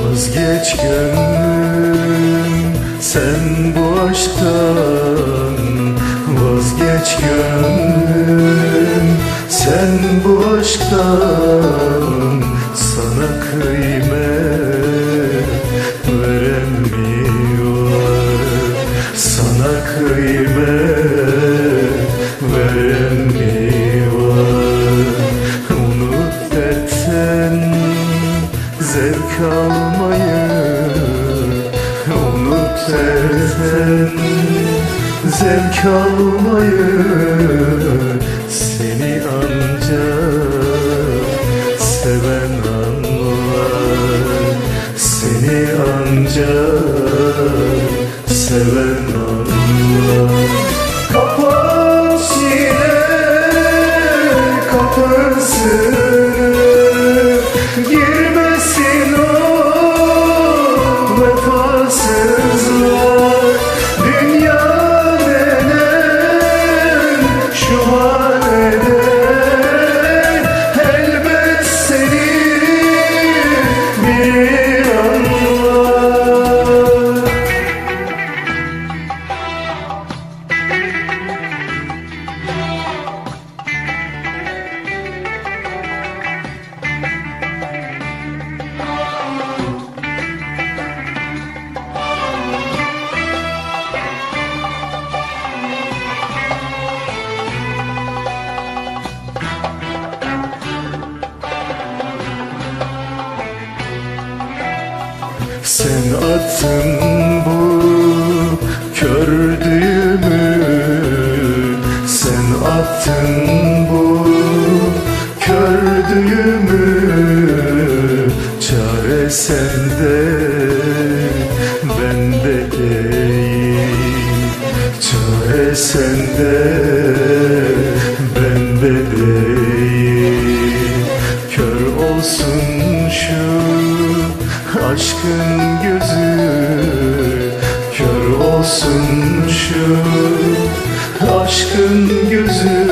Vazgeç gönlüm sen bu aşktan Vazgeç gönlüm sen bu aşktan Sana kıymet veremiyor. Sana kıymet zevk almayı Unut dertten zevk almayı Seni ancak seven anlar. Seni ancak Sen attın bu kördüğümü Sen attın bu kördüğümü Çare sende bende değil. Çare sende bende değil. Kör olsun aşkın gözü Kör olsun şu. Aşkın gözü